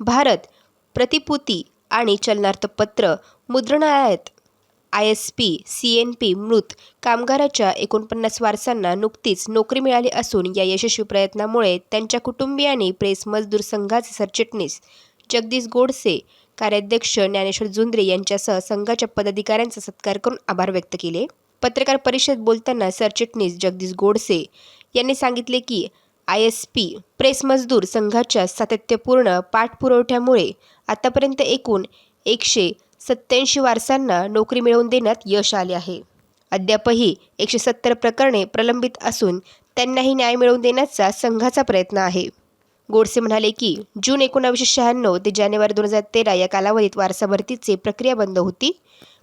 भारत प्रतिपूती आणि चलनार्थ पत्र मुद्रणालयात. I S P C N P मृत कामगाराच्या एकोणपन्नास वारसांना नुकतीच नोकरी मिळाली असून या यशस्वी प्रयत्नामुळे त्यांच्या कुटुंबियांनी प्रेस मजदूर संघाचे सरचिटणीस जगदीश गोडसे कार्याध्यक्ष ज्ञानेश्वर जुंद्रे यांच्यासह संघाच्या पदाधिकाऱ्यांचा सत्कार करून आभार व्यक्त केले. पत्रकार परिषद बोलताना सरचिटणीस जगदीश गोडसे यांनी सांगितले की आय एस पी प्रेस मजदूर संघाच्या सातत्यपूर्ण पाठपुरवठ्यामुळे आतापर्यंत एकूण एकशे सत्त्याऐंशी वारसांना नोकरी मिळवून देण्यात यश आले आहे. अद्यापही एकशे सत्तर प्रकरणे प्रलंबित असून त्यांनाही न्याय मिळवून देण्याचा संघाचा प्रयत्न आहे. गोडसे म्हणाले की जून एकोणावीसशे शहाण्णव ते जानेवारी दोन हजार तेरा या कालावधीत वारसा भरतीची प्रक्रिया बंद होती.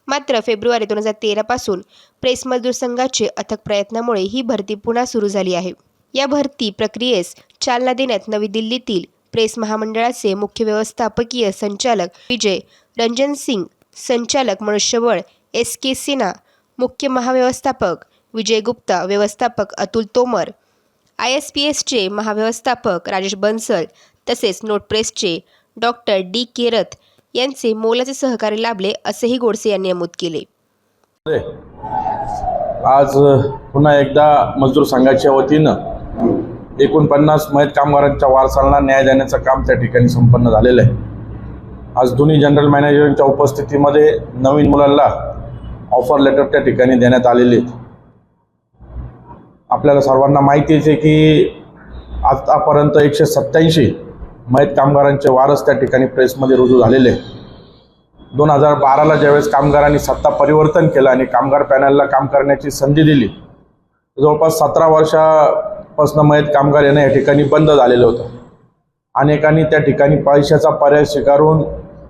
मात्र फेब्रुवारी दोन हजार तेरापासून प्रेस मजदूर संघाचे अथक प्रयत्नामुळे ही भरती पुन्हा सुरू झाली आहे. या भरती प्रक्रियेस चालना देण्यात नवी दिल्लीतील प्रेस महामंडळाचे मुख्य व्यवस्थापकीय संचालक विजय रंजन सिंग संचालक मनुष्यबळ एस के सिन्हा मुख्य महाव्यवस्थापक विजय गुप्ता व्यवस्थापक Atul Tomar I S P एसचे महाव्यवस्थापक राजेश बन्सल तसेच नोटप्रेसचे डॉक्टर डी केरत यांचे मोलाचे सहकार्य लाभले असेही गोडसे यांनी नमूद केले. आज पुन्हा एकदा मजदूर संघाच्या वतीनं एकोणपन्नास मयत कामगारांच्या वारसांना न्याय देण्याचं काम त्या ठिकाणी संपन्न झालेलं आहे. आज दोन्ही जनरल मॅनेजरांच्या उपस्थितीमध्ये नवीन मुलांना ऑफर लेटर त्या ठिकाणी देण्यात आलेले आहेत. आपल्याला सर्वांना माहितीच आहे की आतापर्यंत एकशे सत्याऐंशी मयत कामगारांचे वारस त्या ठिकाणी प्रेसमध्ये रुजू झालेले आहे दोन हजार बाराला ज्यावेळेस कामगारांनी सत्ता परिवर्तन केलं आणि कामगार पॅनलला काम करण्याची संधी दिली जवळपास सतरा वर्षा पासनं मयत कामगार येणं या ठिकाणी बंद झालेलं होतं. अनेकांनी त्या ठिकाणी पैशाचा पर्याय स्वीकारून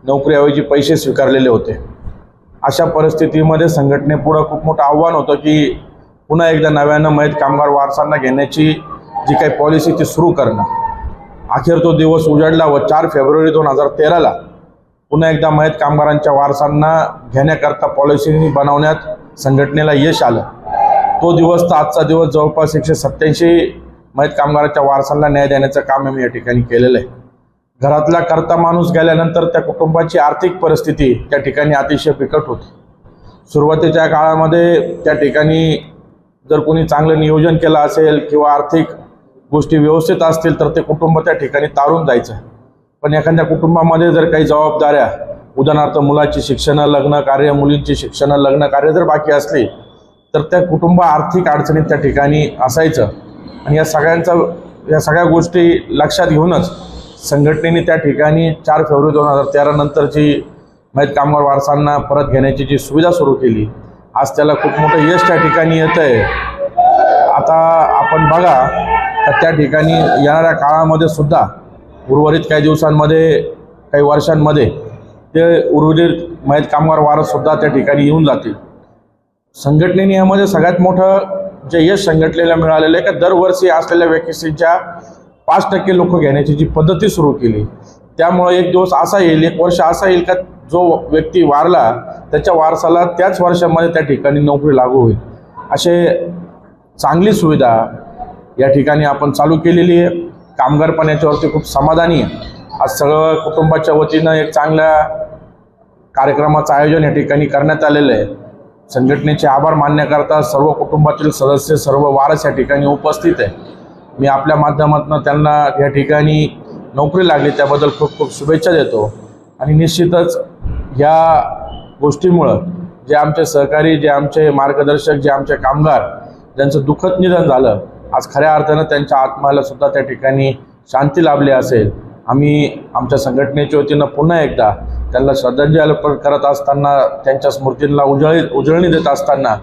नोकरीऐवजी पैसे स्वीकारलेले होते. अशा परिस्थितीमध्ये संघटनेपुढं खूप मोठं आव्हान होतं की पुन्हा एकदा नव्यानं मयत कामगार वारसांना घेण्याची जी काही पॉलिसी ती सुरू करणं. अखेर तो दिवस उजाडला व चार फेब्रुवारी दोन हजार तेराला पुन्हा एकदा मयत कामगारांच्या वारसांना घेण्याकरता पॉलिसी बनवण्यात संघटनेला यश आलं. तो दिवस तर आजचा दिवस जवळपास एकशे सत्याऐंशी मयत कामगारांच्या वारसांना न्याय देण्याचं काम आम्ही या ठिकाणी केलेलं आहे. घरातला करता माणूस गेल्यानंतर त्या कुटुंबाची आर्थिक परिस्थिती त्या ठिकाणी अतिशय बिकट होती. सुरुवातीच्या काळामध्ये त्या ठिकाणी जर कोणी चांगलं नियोजन केलं असेल किंवा आर्थिक गोष्टी व्यवस्थित असतील तर ते कुटुंब त्या ठिकाणी तारून जायचं. पण एखाद्या कुटुंबामध्ये जर काही जबाबदाऱ्या उदाहरणार्थ मुलाची शिक्षणं लग्न कार्य मुलींची शिक्षणं लग्न कार्य जर बाकी असली तर त्या कुटुंब आर्थिक अडचणीत त्या ठिकाणी असायचं. आणि या सगळ्यांचा या सगळ्या गोष्टी लक्षात घेऊनच संघटनेने त्या ठिकाणी चार फेब्रुवारी दोन हजार तेरा नंतरची मयत कामगार वारसांना परत घेण्याची जी सुविधा सुरू केली आज त्याला खूप मोठं यश त्या ठिकाणी येतं आहे आता आपण बघा तर त्या ठिकाणी येणाऱ्या काळामध्ये सुद्धा उर्वरित काही दिवसांमध्ये काही वर्षांमध्ये ते उर्वरित मयत कामगार वारससुद्धा त्या ठिकाणी येऊन जातील. संघटनेने यामध्ये सगळ्यात मोठं जे यश संघटनेला मिळालेलं आहे का दरवर्षी असलेल्या वॅकेन्सीच्या पाच टक्के लोक घेण्याची जी पद्धती सुरू केली त्यामुळे एक दिवस असा येईल एक वर्ष असा येईल का जो व्यक्ती वारला त्याच्या वारसाला त्याच वर्षामध्ये त्या ठिकाणी नोकरी लागू होईल. असे चांगली सुविधा या ठिकाणी आपण चालू केलेली आहे. कामगार पण याच्यावरती खूप समाधानी आहे. आज सगळं कुटुंबाच्या वतीनं एक चांगल्या कार्यक्रमाचं आयोजन या ठिकाणी करण्यात आलेलं आहे. संघटनेचे आभार मानण्याकरता सर्व कुटुंबातील सदस्य सर्व वारस या ठिकाणी उपस्थित आहे. मी आपल्या माध्यमातून त्यांना या ठिकाणी नोकरी लागली त्याबद्दल खूप खूप शुभेच्छा देतो. आणि निश्चितच या गोष्टीमुळं जे आमचे सहकारी जे आमचे मार्गदर्शक जे आमचे कामगार ज्यांचं दुःखद निधन झालं आज खऱ्या अर्थानं त्यांच्या आत्म्याला सुद्धा त्या ठिकाणी शांती लाभली असेल. आम्ही आमच्या संघटनेच्या वतीनं पुन्हा एकदा त्यांना श्रद्धांजली अर्पण करत असताना त्यांच्या स्मृतींना उजळी उजळणी देत असताना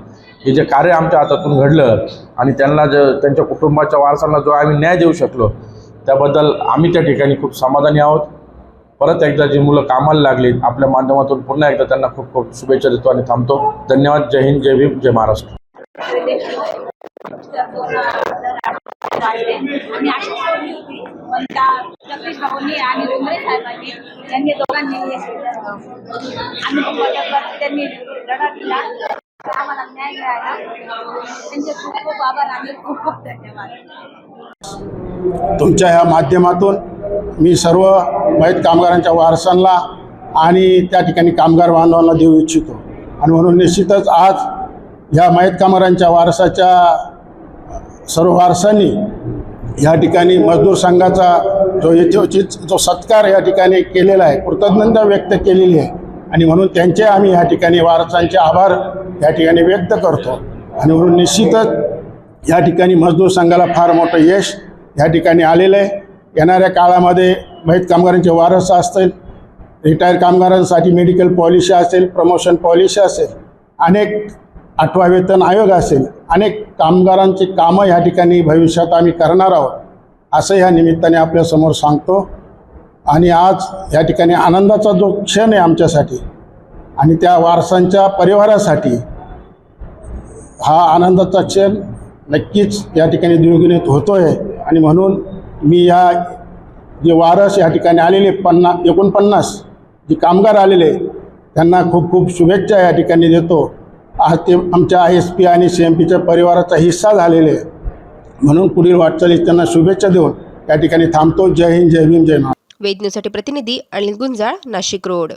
हे जे कार्य आमच्या हातातून घडलं आणि त्यांना ज त्यांच्या कुटुंबाच्या वारसांना जो आम्ही न्याय देऊ शकलो त्याबद्दल आम्ही त्या ठिकाणी खूप समाधानी आहोत. परत एकदा जी मुलं कामाला लागली आपल्या माध्यमातून पुन्हा एकदा त्यांना खूप खूप शुभेच्छा देतो आणि थांबतो. धन्यवाद. जय हिंद जय भीम जय महाराष्ट्र. आम्ही जगदीश भाऊंनी आणि डोंगरे साहेबांनी यांनी दोघांनी आम्ही त्यांनी लढा दिला. आम्हाला न्याय मिळाला. त्यांचे खूप खूप आभार आणि खूप खूप धन्यवाद. तुमच्या ह्या माध्यमातून मी सर्व मयत कामगारांच्या वारसांना आणि त्या ठिकाणी कामगार बांधवांना देऊ इच्छितो. आणि म्हणून निश्चितच आज ह्या मयत कामगारांच्या वारसाच्या सर्व वारसांनी या ठिकाणी मजदूर संघाचा जो यथोचित जो सत्कार या ठिकाणी केलेला आहे कृतज्ञता व्यक्त केलेली आहे. आणि म्हणून त्यांचे आम्ही या ठिकाणी वारसांचे आभार या ठिकाणी व्यक्त करतो. आणि म्हणून निश्चितच या ठिकाणी मजदूर संघाला फार मोठं यश या ठिकाणी आलेलं आहे. येणाऱ्या काळामध्ये मयत कामगारांचे वारस असतील रिटायर कामगारांसाठी मेडिकल पॉलिसी असेल प्रमोशन पॉलिसी असेल अनेक आठवा वेतन आयोग असेल अनेक कामगारांची कामं ह्या ठिकाणी भविष्यात आम्ही करणार आहोत असं ह्या निमित्ताने आपल्यासमोर सांगतो. आणि आज या ठिकाणी आनंदाचा जो क्षण आहे आमच्यासाठी आणि त्या वारसांच्या परिवारासाठी हा आनंदाचा क्षण नक्कीच या ठिकाणी द्विगुणित होतो आहे आणि म्हणून मी या जे वारस या ठिकाणी आलेले पन्ना एकोणपन्नास जे कामगार आलेले त्यांना खूप खूप शुभेच्छा या ठिकाणी देतो. आज ते आमच्या आय एस पी आणि सी एम पीच्या परिवाराचा हिस्सा झालेले आहे. म्हणून पुढील वाटचालीस त्यांना शुभेच्छा देऊन या ठिकाणी थांबतो. जय हिंद जय भीम जय महाराष्ट्र. वेद न्यूजसाठी प्रतिनिधी अनिल गुंजाळ नाशिक रोड.